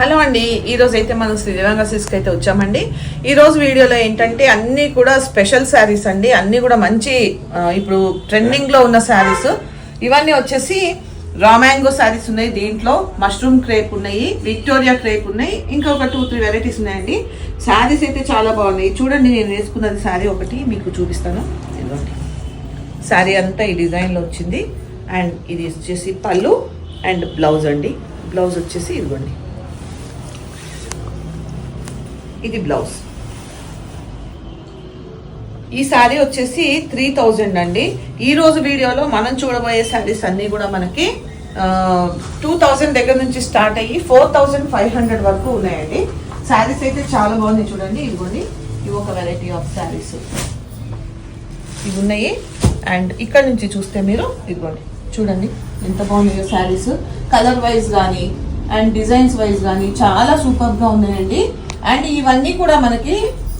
Hello అండి ఈరోజు అయితే మనం శ్రీరంగ సిల్క్స్కి అయితే వచ్చామండి. ఈరోజు వీడియోలో ఏంటంటే అన్నీ కూడా స్పెషల్ శారీస్ అండి. అన్నీ కూడా మంచి ఇప్పుడు ట్రెండింగ్లో ఉన్న శారీస్ ఇవన్నీ వచ్చేసి రామాంగో శారీస్ ఉన్నాయి దీంట్లో మష్రూమ్ క్రేప్ ఉన్నాయి విక్టోరియా క్రేప్ ఉన్నాయి ఇంకా ఒక టూ త్రీ వెరైటీస్ ఉన్నాయండి. శారీస్ అయితే చాలా బాగున్నాయి. చూడండి నేను వేసుకున్నది శారీ ఒకటి మీకు చూపిస్తాను. ఇదిగోండి. శారీ అంతా ఈ డిజైన్లో వచ్చింది. అండ్ ఇది వచ్చేసి పళ్ళు అండ్ బ్లౌజ్ అండి. బ్లౌజ్ వచ్చేసి ఇదిగోండి. ఇది బ్లౌజ్. ఈ శారీ వచ్చేసి త్రీ థౌజండ్ అండి. ఈ రోజు వీడియోలో మనం చూడబోయే శారీస్ అన్నీ కూడా మనకి టూ థౌజండ్ దగ్గర నుంచి స్టార్ట్ అయ్యి ఫోర్ థౌజండ్ ఫైవ్ హండ్రెడ్ వరకు ఉన్నాయండి. శారీస్ అయితే చాలా బాగున్నాయి చూడండి. ఇదిగోండి ఇవి ఒక వెరైటీ ఆఫ్ శారీస్. ఇవి ఉన్నాయి. అండ్ ఇక్కడ నుంచి చూస్తే మీరు ఇదిగోండి చూడండి. ఎంత బాగున్నాయో శారీస్. కలర్ వైజ్ కానీ అండ్ డిజైన్స్ వైజ్ కానీ చాలా సూపర్గా ఉన్నాయండి. అండ్ ఇవన్నీ కూడా మనకి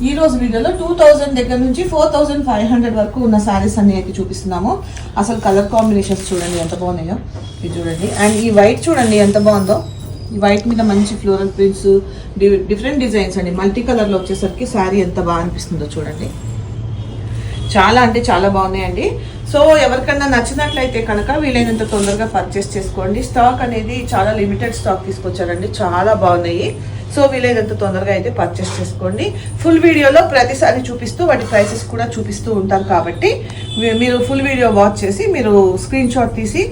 ఈ రోజు వీడియోలో టూ థౌజండ్ దగ్గర నుంచి ఫోర్ థౌజండ్ ఫైవ్ హండ్రెడ్ వరకు ఉన్న శారీస్ అన్ని అయితే చూపిస్తున్నాము. అసలు కలర్ కాంబినేషన్స్ చూడండి ఎంత బాగున్నాయో. ఇది చూడండి. అండ్ ఈ వైట్ చూడండి ఎంత బాగుందో. ఈ వైట్ మీద మంచి ఫ్లోరల్ ప్రింట్స్ డిఫరెంట్ డిజైన్స్ అండి. మల్టీ కలర్లో వచ్చేసరికి శారీ ఎంత బాగా అనిపిస్తుందో చూడండి. చాలా అంటే చాలా బాగున్నాయండి. సో ఎవరికన్నా నచ్చినట్లయితే కనుక వీలైనంత తొందరగా పర్చేస్ చేసుకోండి. స్టాక్ అనేది చాలా లిమిటెడ్ స్టాక్ తీసుకొచ్చారండి. చాలా బాగున్నాయి. సో వీలైనంత తొందరగా అయితే పర్చేస్ చేసుకోండి. ఫుల్ వీడియోలో ప్రతిసారి చూపిస్తూ వాటి ప్రైసెస్ కూడా చూపిస్తూ ఉంటాం కాబట్టి మీరు ఫుల్ వీడియో వాచ్ చేసి మీరు స్క్రీన్ షాట్ తీసి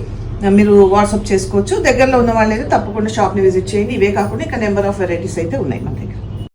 మీరు వాట్సాప్ చేసుకోవచ్చు. దగ్గరలో ఉన్న వాళ్ళైతే తప్పకుండా షాప్ని విజిట్ చేయండి. ఇవే కాకుండా ఇంకా నెంబర్ ఆఫ్ వెరైటీస్ అయితే ఉన్నాయి మనకి